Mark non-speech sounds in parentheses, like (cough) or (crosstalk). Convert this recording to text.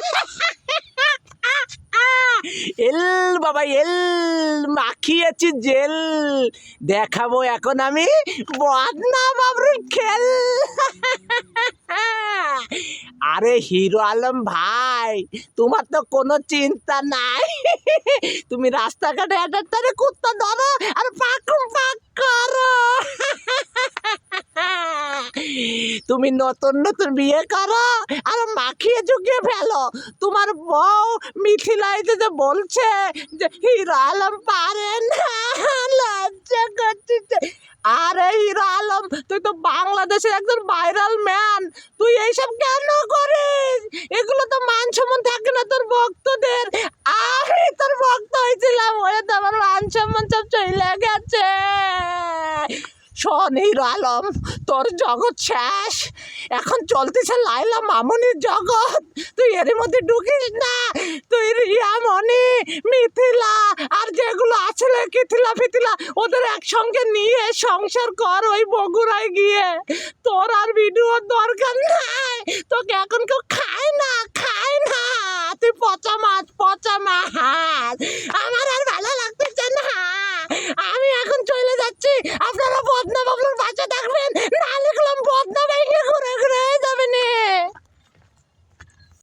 (laughs) এল বাবা, এল। মাখিয়েছি জেল। দেখাবো এখন আমি বদনা বাবরুর খেল। (laughs) আরে হিরো আলম ভাই, তোমার তো কোনো চিন্তা নাই। (laughs) তুমি রাস্তাঘাটে একটা কুত্তা ধরো আর পাকুম পাক করো তুমি নতুন নতুন বিয়ে করো আর মাখিয়ে চুকিয়ে ফেলো। তোমার বউ মিথিলাইতে যে বলছে যে, হিরো আলম পারে না, লজ্জা আরে হিরো আলম, তুই তো বাংলাদেশের একজন ভাইরাল ম্যান। তুই এইসব কেন করিস? এগুলো তো মান সম্মান থাকে না তোর ভক্তদের। আমি তোর ভক্ত হয়েছিলাম হয়ে তো আমার মান সম্মান সব শোন হিরো আলম তোর জগৎ শেষ। এখন চলতেছে লাইলা মামনির জগৎ। তুই এর মধ্যে ঢুকিস না। তুই রিয়া মনি মিথিলা, আর যেগুলো আছে কিথিলা ফিথিলা, ওদের একসঙ্গে নিয়ে সংসার কর ওই বগুড়ায় গিয়ে। তোর আর ভিডিওর দরকার নাই। তোকে এখন কেউ খায় না খায় না। তুই পচা মাছ পচা মাছ। যাচ্ছি। আপনারা বদনাম আপনার পাশে থাকবেন